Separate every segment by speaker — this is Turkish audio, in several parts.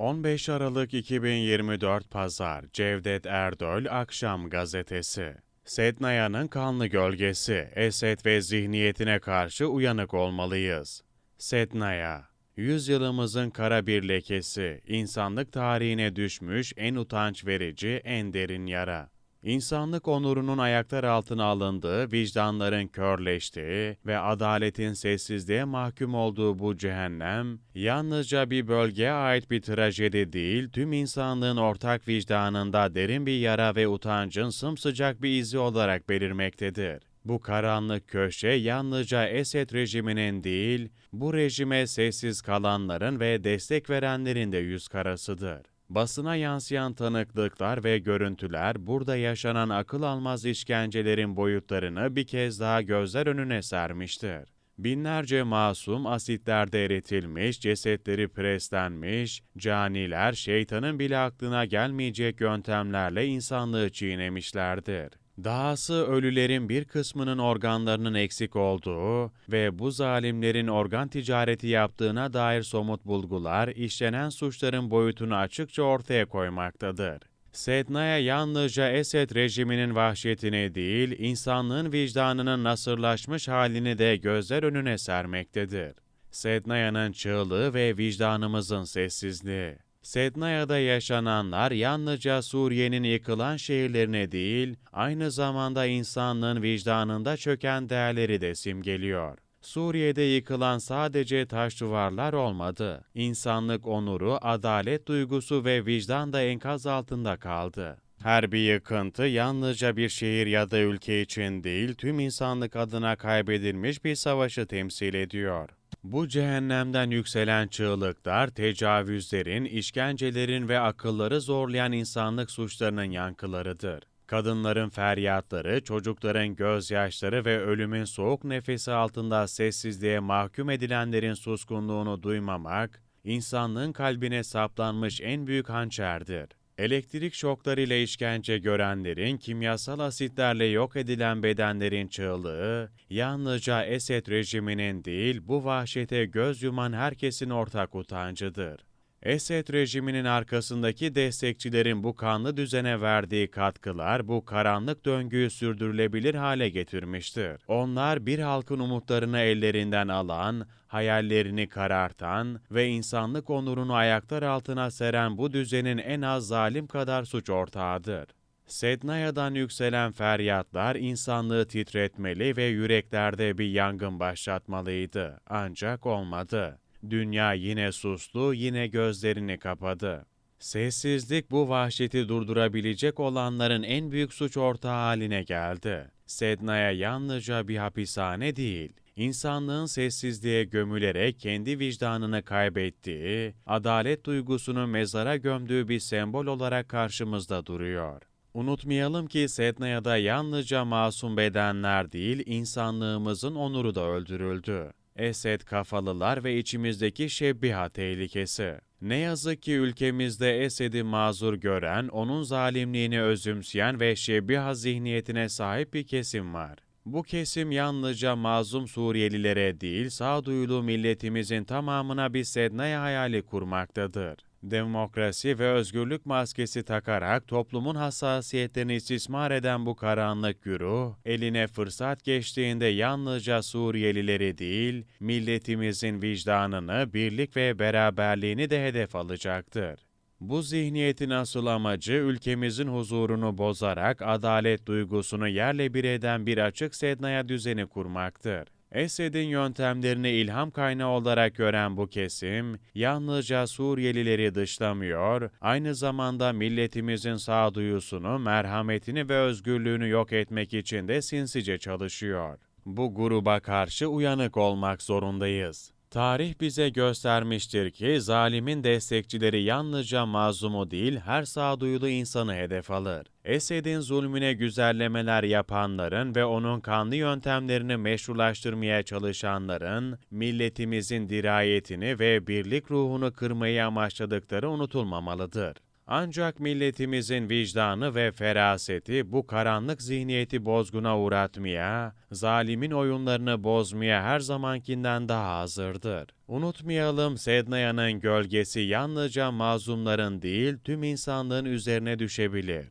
Speaker 1: 15 Aralık 2024 Pazar Cevdet Erdöl Akşam Gazetesi Sednaya'nın kanlı gölgesi, Esed ve zihniyetine karşı uyanık olmalıyız. Sednaya, yüzyılımızın kara bir lekesi, insanlık tarihine düşmüş en utanç verici, en derin yara. İnsanlık onurunun ayaklar altına alındığı, vicdanların körleştiği ve adaletin sessizliğe mahkum olduğu bu cehennem, yalnızca bir bölgeye ait bir trajedi değil, tüm insanlığın ortak vicdanında derin bir yara ve utancın sımsıcak bir izi olarak belirmektedir. Bu karanlık köşe yalnızca Esed rejiminin değil, bu rejime sessiz kalanların ve destek verenlerin de yüz karasıdır. Basına yansıyan tanıklıklar ve görüntüler burada yaşanan akıl almaz işkencelerin boyutlarını bir kez daha gözler önüne sermiştir. Binlerce masum asitlerde eritilmiş, cesetleri preslenmiş, caniler şeytanın bile aklına gelmeyecek yöntemlerle insanlığı çiğnemişlerdir. Dahası ölülerin bir kısmının organlarının eksik olduğu ve bu zalimlerin organ ticareti yaptığına dair somut bulgular işlenen suçların boyutunu açıkça ortaya koymaktadır. Sedna'ya yalnızca Esed rejiminin vahşetini değil, insanlığın vicdanının nasırlaşmış halini de gözler önüne sermektedir. Sedna'nın çığlığı ve vicdanımızın sessizliği. Sednaya'da yaşananlar yalnızca Suriye'nin yıkılan şehirlerine değil, aynı zamanda insanlığın vicdanında çöken değerleri de simgeliyor. Suriye'de yıkılan sadece taş duvarlar olmadı. İnsanlık onuru, adalet duygusu ve vicdan da enkaz altında kaldı. Her bir yıkıntı yalnızca bir şehir ya da ülke için değil, tüm insanlık adına kaybedilmiş bir savaşı temsil ediyor. Bu cehennemden yükselen çığlıklar, tecavüzlerin, işkencelerin ve akılları zorlayan insanlık suçlarının yankılarıdır. Kadınların feryatları, çocukların gözyaşları ve ölümün soğuk nefesi altında sessizliğe mahkum edilenlerin suskunluğunu duymamak, insanlığın kalbine saplanmış en büyük hançerdir. Elektrik şoklarıyla işkence görenlerin, kimyasal asitlerle yok edilen bedenlerin çığlığı, yalnızca Esed rejiminin değil, bu vahşete göz yuman herkesin ortak utancıdır. Esed rejiminin arkasındaki destekçilerin bu kanlı düzene verdiği katkılar bu karanlık döngüyü sürdürülebilir hale getirmiştir. Onlar bir halkın umutlarını ellerinden alan, hayallerini karartan ve insanlık onurunu ayaklar altına seren bu düzenin en az zalim kadar suç ortağıdır. Sednaya'dan yükselen feryatlar insanlığı titretmeli ve yüreklerde bir yangın başlatmalıydı. Ancak olmadı. Dünya yine sustu, yine gözlerini kapadı. Sessizlik bu vahşeti durdurabilecek olanların en büyük suç ortağı haline geldi. Sedna'ya yalnızca bir hapishane değil, insanlığın sessizliğe gömülerek kendi vicdanını kaybettiği, adalet duygusunu mezara gömdüğü bir sembol olarak karşımızda duruyor. Unutmayalım ki Sedna'da yalnızca masum bedenler değil, insanlığımızın onuru da öldürüldü. Esed kafalılar ve içimizdeki şebbiha tehlikesi. Ne yazık ki ülkemizde Esed'i mazur gören, onun zalimliğini özümseyen ve şebbiha zihniyetine sahip bir kesim var. Bu kesim yalnızca mazlum Suriyelilere değil, sağduyulu milletimizin tamamına bir Sednaya hayali kurmaktadır demokrasi ve özgürlük maskesi takarak toplumun hassasiyetlerini istismar eden bu karanlık güruh, eline fırsat geçtiğinde yalnızca Suriyelileri değil, milletimizin vicdanını, birlik ve beraberliğini de hedef alacaktır. Bu zihniyetin asıl amacı ülkemizin huzurunu bozarak adalet duygusunu yerle bir eden bir açık sednaya düzeni kurmaktır. Esed'in yöntemlerini ilham kaynağı olarak gören bu kesim, yalnızca Suriyelileri dışlamıyor, aynı zamanda milletimizin sağduyusunu, merhametini ve özgürlüğünü yok etmek için de sinsice çalışıyor. Bu gruba karşı uyanık olmak zorundayız. Tarih bize göstermiştir ki zalimin destekçileri yalnızca mazlumu değil her sağduyulu insanı hedef alır. Esed'in zulmüne güzellemeler yapanların ve onun kanlı yöntemlerini meşrulaştırmaya çalışanların milletimizin dirayetini ve birlik ruhunu kırmayı amaçladıkları unutulmamalıdır. Ancak milletimizin vicdanı ve feraseti bu karanlık zihniyeti bozguna uğratmaya, zalimin oyunlarını bozmaya her zamankinden daha hazırdır. Unutmayalım Sednaya'nın gölgesi yalnızca mazlumların değil tüm insanlığın üzerine düşebilir.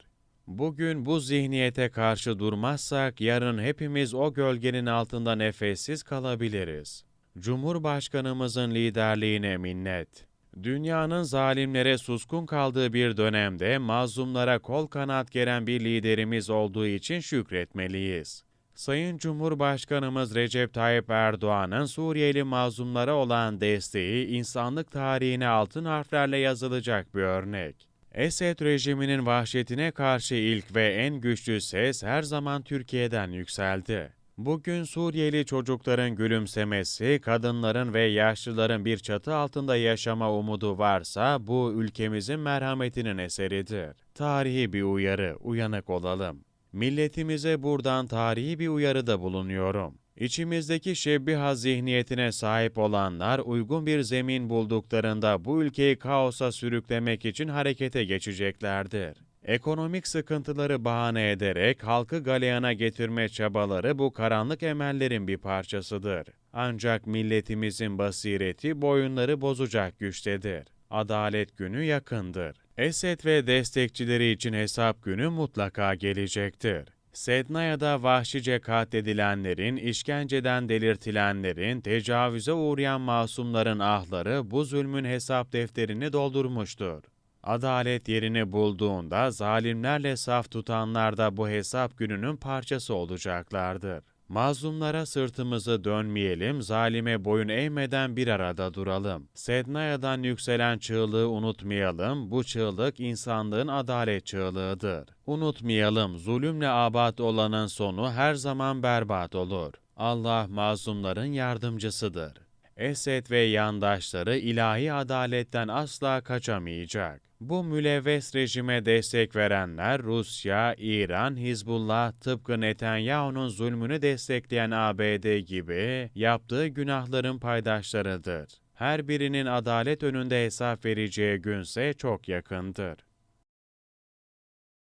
Speaker 1: Bugün bu zihniyete karşı durmazsak yarın hepimiz o gölgenin altında nefessiz kalabiliriz. Cumhurbaşkanımızın liderliğine minnet. Dünyanın zalimlere suskun kaldığı bir dönemde mazlumlara kol kanat geren bir liderimiz olduğu için şükretmeliyiz. Sayın Cumhurbaşkanımız Recep Tayyip Erdoğan'ın Suriyeli mazlumlara olan desteği insanlık tarihine altın harflerle yazılacak bir örnek. Esed rejiminin vahşetine karşı ilk ve en güçlü ses her zaman Türkiye'den yükseldi. Bugün Suriyeli çocukların gülümsemesi, kadınların ve yaşlıların bir çatı altında yaşama umudu varsa bu ülkemizin merhametinin eseridir. Tarihi bir uyarı, uyanık olalım. Milletimize buradan tarihi bir uyarıda bulunuyorum. İçimizdeki şebbiha zihniyetine sahip olanlar uygun bir zemin bulduklarında bu ülkeyi kaosa sürüklemek için harekete geçeceklerdir. Ekonomik sıkıntıları bahane ederek halkı galeyana getirme çabaları bu karanlık emellerin bir parçasıdır. Ancak milletimizin basireti boyunları bozacak güçtedir. Adalet günü yakındır. Esed ve destekçileri için hesap günü mutlaka gelecektir. Sednaya'da vahşice katledilenlerin, işkenceden delirtilenlerin, tecavüze uğrayan masumların ahları bu zulmün hesap defterini doldurmuştur. Adalet yerini bulduğunda zalimlerle saf tutanlar da bu hesap gününün parçası olacaklardır. Mazlumlara sırtımızı dönmeyelim, zalime boyun eğmeden bir arada duralım. Sednaya'dan yükselen çığlığı unutmayalım, bu çığlık insanlığın adalet çığlığıdır. Unutmayalım, zulümle abat olanın sonu her zaman berbat olur. Allah mazlumların yardımcısıdır. Esed ve yandaşları ilahi adaletten asla kaçamayacak. Bu mülevves rejime destek verenler Rusya, İran, Hizbullah tıpkı Netanyahu'nun zulmünü destekleyen ABD gibi yaptığı günahların paydaşlarıdır. Her birinin adalet önünde hesap vereceği günse çok yakındır.